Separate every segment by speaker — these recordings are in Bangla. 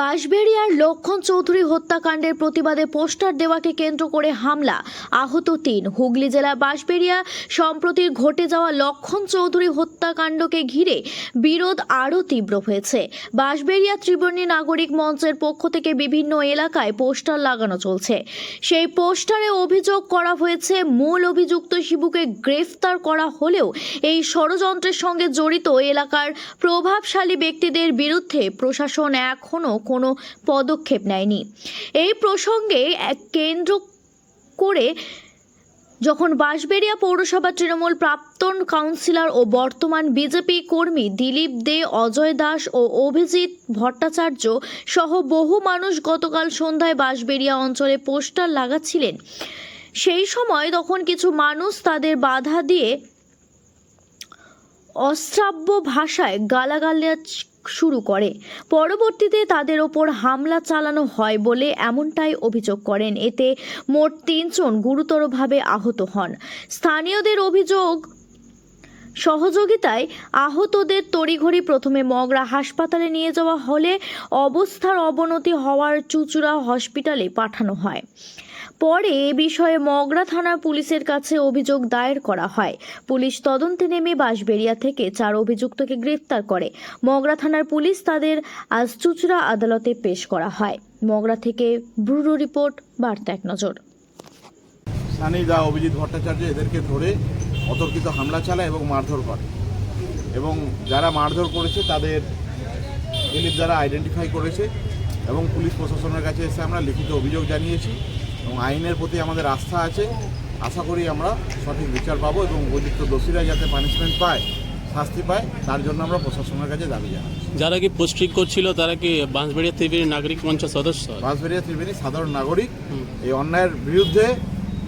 Speaker 1: বাঁশবেড়িয়ার লক্ষণ চৌধুরী হত্যাকাণ্ডের প্রতিবাদে পোস্টার দেওয়াকে কেন্দ্র করে হামলা। আহত তিন। হুগলি জেলার বাঁশবেড়িয়া সম্প্রতি ঘটে যাওয়া লক্ষণ চৌধুরী হত্যাকাণ্ডকে ঘিরে বিরোধ আরও তীব্র হয়েছে। বাঁশবেড়িয়া ত্রিবর্ণী নাগরিক মঞ্চের পক্ষ থেকে বিভিন্ন এলাকায় পোস্টার লাগানো চলছে। সেই পোস্টারে অভিযোগ করা হয়েছে, মূল অভিযুক্ত শিবুকে গ্রেফতার করা হলেও এই ষড়যন্ত্রের সঙ্গে জড়িত এলাকার প্রভাবশালী ব্যক্তিদের বিরুদ্ধে প্রশাসন এখনও কোনো পদক্ষেপ নেয়নি। এই প্রসঙ্গে এক কেন্দ্র করে যখন বাঁশবেড়িয়া পৌরসভা তৃণমূল প্রাক্তন কাউন্সিলর ও বর্তমান বিজেপি কর্মী দিলীপ দে, অজয় দাস ও অভিজিৎ ভট্টাচার্য সহ বহু মানুষ গতকাল সন্ধ্যায় বাঁশবেড়িয়া অঞ্চলে পোস্টার লাগাচ্ছিলেন। সেই সময় তখন কিছু মানুষ তাদের বাধা দিয়ে অশ্রাব্য ভাষায় গালাগালাজ শুরু করে। পরবর্তীতে তাদের ওপর হামলা চালানো হয় বলে এমনটাই অভিযোগ করেন। এতে মোট তিনজন গুরুতরভাবে আহত হন। স্থানীয়দের অভিযোগ, সহযোগিতায় আহতদের তড়িঘড়ি প্রথমে মগরা হাসপাতালে নিয়ে যাওয়া হলে অবস্থার অবনতি হওয়ার চুচুড়া হসপিটালে পাঠানো হয়। পরে এ বিষয়ে মগরা থানার পুলিশের কাছে অভিযোগ দায়ের করা হয়। পুলিশ তদন্তে নেমে বাঁশবেড়িয়া থেকে চার অভিযুক্তকে গ্রেফতার করে। মগরা থানার পুলিশ তাদের আজ চুচুড়া আদালতে পেশ করা হয়। মগরা থেকে ব্যুরো রিপোর্ট, বার্তা এক নজর।
Speaker 2: সানিদা অভিজিৎ ভট্টাচার্য এদেরকে ধরে অতর্কিত হামলা চালায় এবং মারধর করে। এবং যারা মারধর করেছে তাদের দ্বারা আইডেন্টিফাই করেছে এবং পুলিশ প্রশাসনের কাছে এসে আমরা লিখিত অভিযোগ জানিয়েছি। এবং আইনের প্রতি আমাদের আস্থা আছে। আশা করি আমরা সঠিক বিচার পাবো এবং উপযুক্ত দোষীরা যাতে পানিশমেন্ট পায় শাস্তি পায় তার জন্য আমরা প্রশাসনের কাছে দাবি জানাচ্ছি।
Speaker 3: যারা কি পোস্টিং করছিল তারা কি বাঁশবেড়িয়া ত্রিবেণী নাগরিক মঞ্চের সদস্য?
Speaker 2: বাঁশবেড়িয়া ত্রিবেণী সাধারণ নাগরিক। এই অন্যায়ের বিরুদ্ধে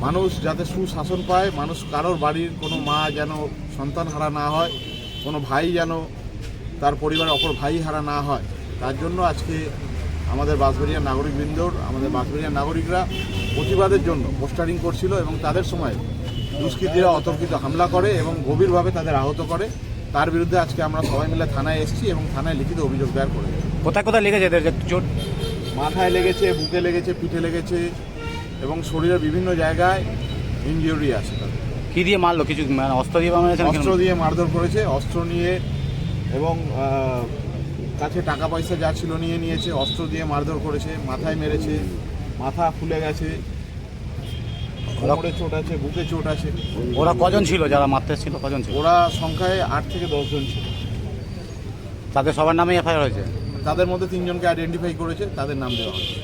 Speaker 2: মানুষ যাতে সুশাসন পায় মানুষ কারোর বাড়ির কোনো মা যেন সন্তান হারা না হয় কোনো ভাই যেন তার পরিবারের অপর ভাই হারা না হয় তার জন্য আজকে আমাদের বাঁশবেড়িয়ার নাগরিকবৃন্দর আমাদের বাঁশবেড়িয়ার নাগরিকরা প্রতিবাদের জন্য পোস্টারিং করছিল এবং তাদের সময় দুষ্কৃতীরা অতর্কিত হামলা করে এবং গভীরভাবে তাদের আহত করে। তার বিরুদ্ধে আজকে আমরা সবাই মিলে থানায় এসেছি এবং থানায় লিখিত অভিযোগ দায়ের করে
Speaker 4: কোথায় কোথায় লেগেছে এদের চোট?
Speaker 2: মাথায় লেগেছে বুকে লেগেছে পিঠে লেগেছে এবং শরীরের বিভিন্ন জায়গায় ইঞ্জুরি আছে তাদের।
Speaker 4: কি দিয়ে মারলো? কিছু মানে অস্ত্র দিয়ে
Speaker 2: অস্ত্র দিয়ে মারধর করেছে অস্ত্র নিয়ে এবং কাছে টাকা পয়সা যা ছিল নিয়ে নিয়েছে অস্ত্র দিয়ে মারধর করেছে মাথায় মেরেছে মাথা ফুলে গেছে কোমরে চোট আছে বুকে চোট আছে।
Speaker 4: ওরা কজন ছিল? যারা মারতে ছিল কজন ছিল?
Speaker 2: ওরা সংখ্যায় আট থেকে দশজন ছিল।
Speaker 4: তাদের সবার নামে এফআইআর হয়েছে?
Speaker 2: তাদের মধ্যে তিনজনকে আইডেন্টিফাই করেছে তাদের নাম দেওয়া হয়েছে।